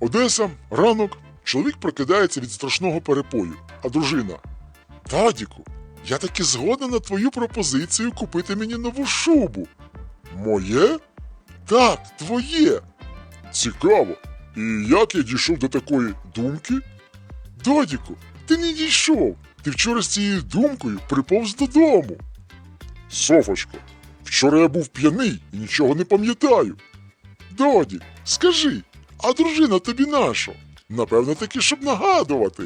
Одеса, ранок. Чоловік прокидається від страшного перепою, а дружина. Тадіку, я таки згодна на твою пропозицію купити мені нову шубу. Моє? Так, твоє. Цікаво. І як я дійшов до такої думки? Додіку, ти не дійшов. Ти вчора з цією думкою приповз додому. Софочко, вчора я був п'яний і нічого не пам'ятаю. Доді, скажи, а дружина тобі наша? Напевно, таки, щоб нагадувати.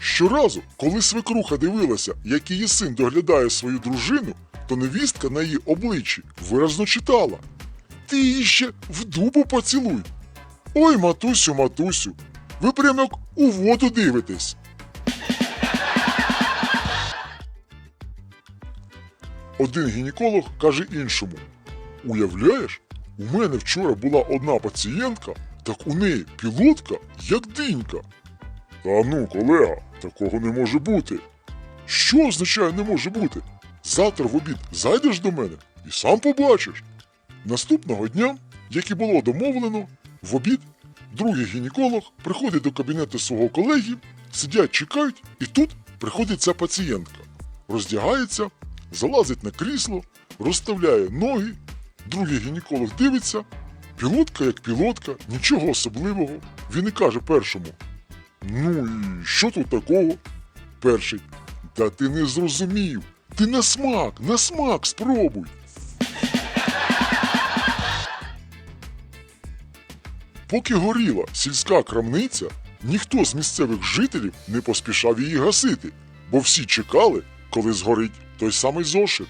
Щоразу, коли свекруха дивилася, як її син доглядає свою дружину, то невістка на її обличчі виразно читала. Ти її ще в дубу поцілуй. Ой, матусю, матусю, ви прямо як у воду дивитесь. Один гінеколог каже іншому: Уявляєш, у мене вчора була одна пацієнтка, так у неї пілотка, як динька. Та ну, колега, такого не може бути. Що означає не може бути? Завтра в обід зайдеш до мене і сам побачиш. Наступного дня, як і було домовлено, в обід другий гінеколог приходить до кабінету свого колеги, сидять, чекають, і тут приходить ця пацієнтка, роздягається, залазить на крісло, розставляє ноги. Другий гінеколог дивиться, пілотка як пілотка, нічого особливого. Він і каже першому: Ну і що тут такого? Перший. Та ти не зрозумів. Ти на смак, на смак спробуй. Поки горіла сільська крамниця, ніхто з місцевих жителів не поспішав її гасити, бо всі чекали, коли згорить той самий зошит.